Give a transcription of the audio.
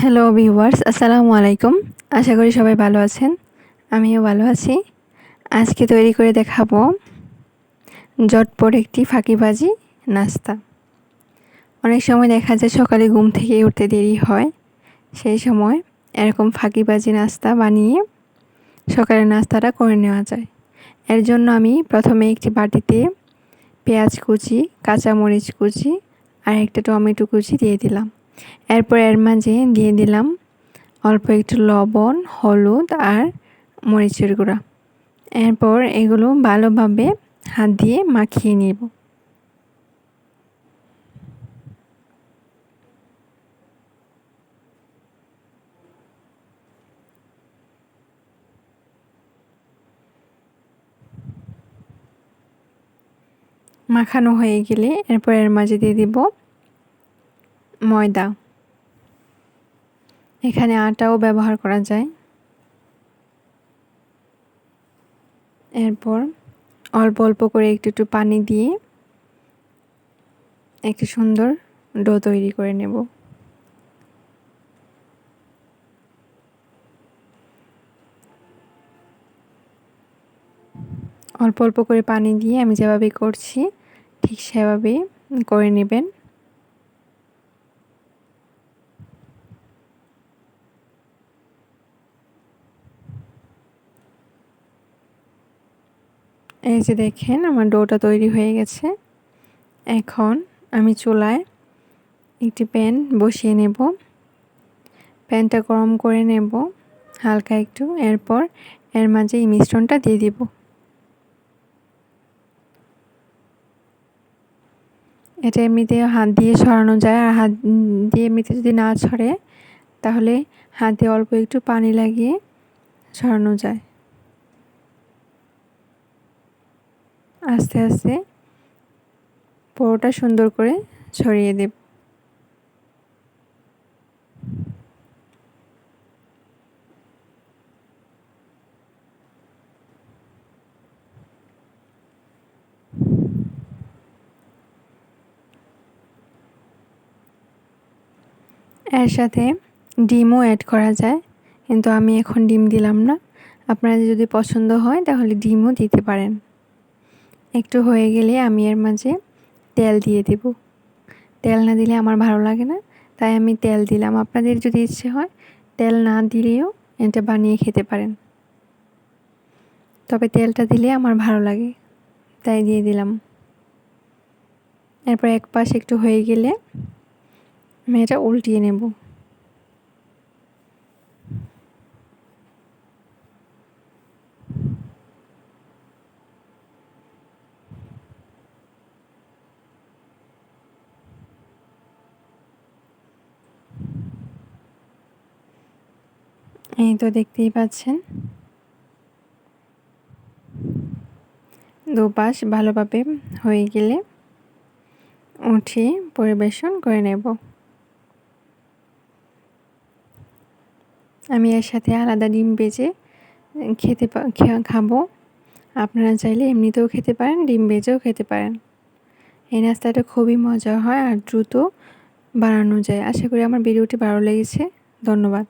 Hello viewers আসসালামু আলাইকুম আশা করি সবাই ভালো আছেন। আমিও ভালো আছি। আজকে তৈরি করে দেখাবো জটপট একটি ফাঁকিবাজি নাস্তা। অনেক সময় দেখা যায় সকালে ঘুম থেকে উঠতে দেরি হয়। সেই সময় এরকম ফাঁকিবাজি নাস্তা বানিয়ে সকালের নাস্তাটা করে নেওয়া যায়। এর জন্য আমি প্রথমে একটি বাটিতে পেঁয়াজ কুচি, কাঁচামরিচ কুচি আর একটা টমেটো কুচি দিয়ে দিলাম। এরপর এর মাঝে দিয়ে দিলাম অল্প একটু লবণ, হলুদ আর মরিচের গুঁড়া। এরপর এগুলো ভালোভাবে হাত দিয়ে মাখিয়ে নেব। মাখানো হয়ে গেলে এরপর এর মাঝে দিয়ে দিব ময়দা। এখানে আটাও ব্যবহার করা যায়। এরপর অল্প অল্প করে একটু একটু পানি দিয়ে একটু সুন্দর ডো তৈরি করে নেব। অল্প অল্প করে পানি দিয়ে আমি যেভাবে করছি ঠিক সেভাবেই করে নেবেন। এই যে দেখেন, আমার ডোটা তৈরি হয়ে গেছে। এখন আমি চুলায় একটি প্যান বসিয়ে নেব। প্যানটা গরম করে নেব হালকা একটু, এরপর এর মাঝে এই মিশ্রণটা দিয়ে দিব। এটা এমনিতে হাত দিয়ে সরানো যায়, আর হাত দিয়ে এমনিতে যদি না ছড়ে তাহলে হাতে অল্প একটু পানি লাগিয়ে সরানো যায়। আস্তে আস্তে পুরোটা সুন্দর করে ছড়িয়ে দেব। এর সাথে ডিমও অ্যাড করা যায়, কিন্তু আমি এখন ডিম দিলাম না। আপনাদের যদি পছন্দ হয়, তাহলে ডিমও দিতে পারেন। একটু হয়ে গেলে আমি এর মাঝে তেল দিয়ে দেব। তেল না দিলে আমার ভালো লাগে না, তাই আমি তেল দিলাম। আপনাদের যদি ইচ্ছে হয়, তেল না দিলেও এটা বানিয়ে খেতে পারেন। তবে তেলটা দিলে আমার ভালো লাগে, তাই দিয়ে দিলাম। এরপর এক পাশ একটু হয়ে গেলে আমি এটা উল্টিয়ে নেব। এই তো দেখতেই পাচ্ছেন। দুপাশ ভালোভাবে হয়ে গেলে উঠিয়ে পরিবেশন করে নেব। আমি এর সাথে আলাদা ডিম বেজে খেতে খাব। আপনারা চাইলে এমনিতেও খেতে পারেন, ডিম বেজেও খেতে পারেন। এই নাস্তাটা খুবই মজা হয় আর দ্রুত বানানো যায়। আশা করি আমার ভিডিওটি ভালো লেগেছে। ধন্যবাদ।